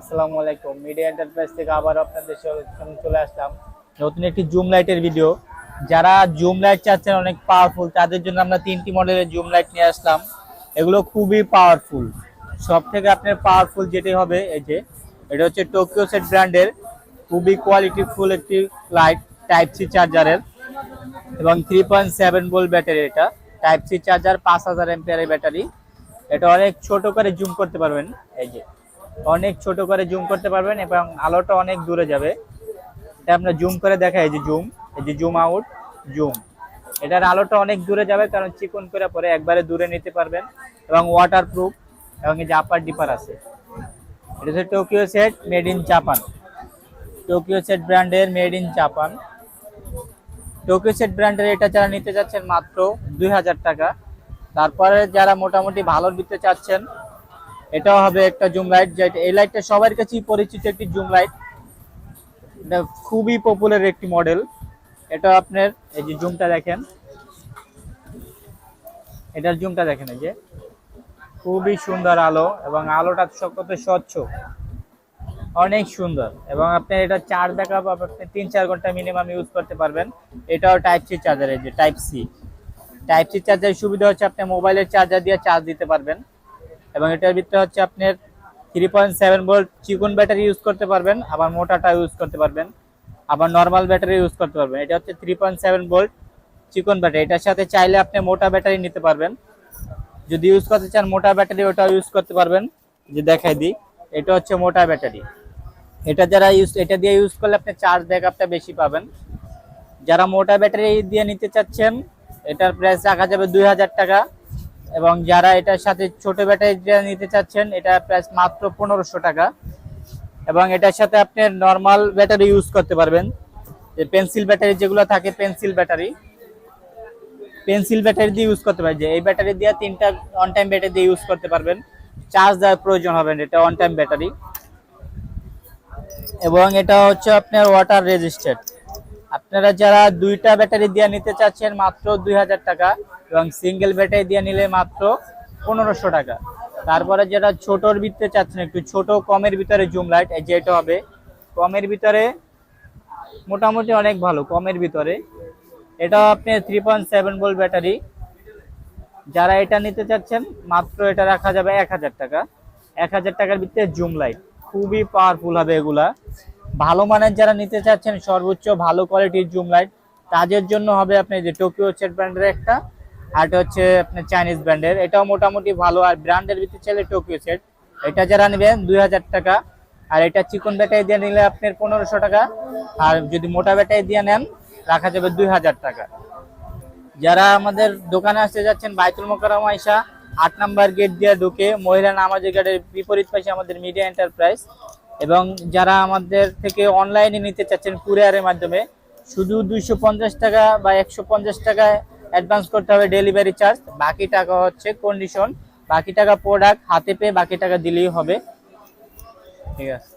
আসসালামু আলাইকুম। Media enterprise থেকে আবার আপনাদের সামনে চলে আসলাম নতুন একটি জুম লাইটের ভিডিও যারা জুম লাইট চাচ্ছেন, অনেক পাওয়ারফুল তাদের জন্য আমরা তিনটি মডেলের জুম লাইট নিয়ে আসলাম। এগুলো খুবই পাওয়ারফুল সব থেকে আপনার পাওয়ারফুল যেটি হবে, এই যে, এটা হচ্ছে টোকিও সেট ব্র্যান্ডের খুবই কোয়ালিটিফুল একটি লাইট টাইপ সি চার্জারের এবং three point seven volt battery এটা। টাইপ সি চার্জার পাঁচ হাজার এমপিয়ারের ব্যাটারি এটা অনেক ছোট করে জুম করতে পারবেন। এই যে অনেক ছোট করে জুম করতে পারবেন এবং আলোটা অনেক দূরে যাবে। এটা আমরা জুম করে দেখাই, এই যে জুম, এই যে জুম আউট, জুম। এটার আলোটা অনেক দূরে যাবে, কারণ চিকন করে পরে একবারে দূরে নিতে পারবেন এবং ওয়াটার প্রুফ এবং এই যে আপার ডিপার আছে। এটা হচ্ছে Tokyo set made in Japan Tokyo set ব্র্যান্ডের made in Japan Tokyo set ব্র্যান্ডের এটা যারা নিতে চাচ্ছেন মাত্র দুই হাজার টাকা। তারপরে যারা মোটামুটি ভালো দিতে চাচ্ছেন এটাও হবে একটা জুম লাইট, যেটা এই লাইটটা সবার কাছেই পরিচিত একটি জুম লাইট। এটা খুবই পপুলার একটি মডেল এটা আপনার, এই যে জুমটা দেখেন। এটার জুমটা দেখেন এই যে। খুবই সুন্দর আলো এবং আলোটা কত স্বচ্ছ। অনেক সুন্দর। এবং আপনি এটা চার্জ ব্যাকআপ আপনি তিন চার ঘণ্টা মিনিমাম ইউজ করতে পারবেন। এটাও টাইপ সি চার্জার এই যে টাইপ সি টাইপ সি চার্জারের সুবিধা হচ্ছে আপনি মোবাইলের চার্জার দিয়ে চার্জ দিতে পারবেন। এবং এটার ভিতরে হচ্ছে আপনার থ্রি পয়েন্ট সেভেন ভোল্ট চিকন ব্যাটারি ইউজ করতে পারবেন, আবার মোটাটা ইউজ করতে পারবেন, আবার নর্মাল ব্যাটারি ইউজ করতে পারবেন। এটা হচ্ছে থ্রি পয়েন্ট সেভেন ভোল্ট চিকন ব্যাটারি। এটার সাথে চাইলে আপনি মোটা ব্যাটারি নিতে পারবেন। যদি ইউজ করতে চান মোটা ব্যাটারি, ওটাও ইউজ করতে পারবেন। যে দেখাই দিই, এটা হচ্ছে মোটা ব্যাটারি। এটা যারা ইউজ এটা দিয়ে ইউজ করলে আপনি চার্জ ব্যাকআপটা বেশি পাবেন। যারা মোটা ব্যাটারি দিয়ে নিতে চাচ্ছেন, এটার প্রাইস রাখা যাবে দুই হাজার টাকা। এবং যারা এটার সাথে ছোট ব্যাটারি নিতে চাচ্ছেন, এটা প্রাইস মাত্র পনেরোশো টাকা। এবং এটার সাথে আপনি নর্মাল ব্যাটারি ইউজ করতে পারবেন। যে পেন্সিল ব্যাটারি যেগুলো থাকে পেন্সিল ব্যাটারি। পেন্সিল ব্যাটারি দিয়ে ইউজ করতে পারেন যে এই ব্যাটারি দিয়ে তিনটা অন টাইম ব্যাটারি দিয়ে ইউজ করতে পারবেন। চার্জ দেওয়ার প্রয়োজন হবে না, এটা অন টাইম ব্যাটারি। এবং এটা হচ্ছে আপনার ওয়াটার রেজিস্ট্যান্ট আপনারা যারা দুইটা ব্যাটারি দিয়ে নিতে চাচ্ছেন, মাত্র দুই হাজার টাকা। এবং সিঙ্গেল ব্যাটারি দিয়ে নিলে মাত্র পনেরোশো টাকা। তারপরে যেটা ছোটোর ভিতরে চাচ্ছেন, একটু ছোট কমের ভিতরে জুম লাইট এই যে এটা হবে। কমের ভিতরে মোটামুটি অনেক ভালো, কমের ভিতরে। এটা আপনি three point seven volt battery যারা এটা নিতে চাচ্ছেন, মাত্র এটা রাখা যাবে এক হাজার টাকা। এক হাজার টাকার ভিতরে জুম লাইট খুবই পাওয়ারফুল হবে এগুলা। ভালো মানের যারা নিতে চাচ্ছেন, সর্বোচ্চ ভালো কোয়ালিটির জুম লাইট তাদের জন্য হবে আপনি যে টোকিও সেট ব্র্যান্ডের একটা। আর এটা হচ্ছে আপনার চাইনিজ ব্র্যান্ডের এটাও মোটামুটি ভালো। আর ব্র্যান্ডের ভিতরে চাইলে টোকিও সেট এটা যারা নেবেন, দুই হাজার টাকা। আর এটা চিকন ব্যাটাই দিয়ে নিলে আপনার পনেরোশো টাকা। আর যদি মোটা ব্যাটাই দিয়ে নেন, রাখা যাবে দুই হাজার টাকা। যারা আমাদের দোকানে আসতে যাচ্ছেন, বাইতুল মোকাররম আয়সা আট নাম্বার গেট দিয়ে ঢুকে মহিলা নামাজি গেটের বিপরীত পাশে আমাদের মিডিয়া এন্টারপ্রাইজ এবং যারা আমাদের থেকে অনলাইনে নিতে চাচ্ছেন, কুরিয়ারের মাধ্যমে, শুধু দুইশো পঞ্চাশ টাকা বা একশো পঞ্চাশ টাকা অ্যাডভান্স করতে হবে ডেলিভারি চার্জ। বাকি টাকা হচ্ছে কন্ডিশন বাকি টাকা প্রোডাক্ট হাতে পেয়ে বাকি টাকা দিলেই হবে। ঠিক আছে।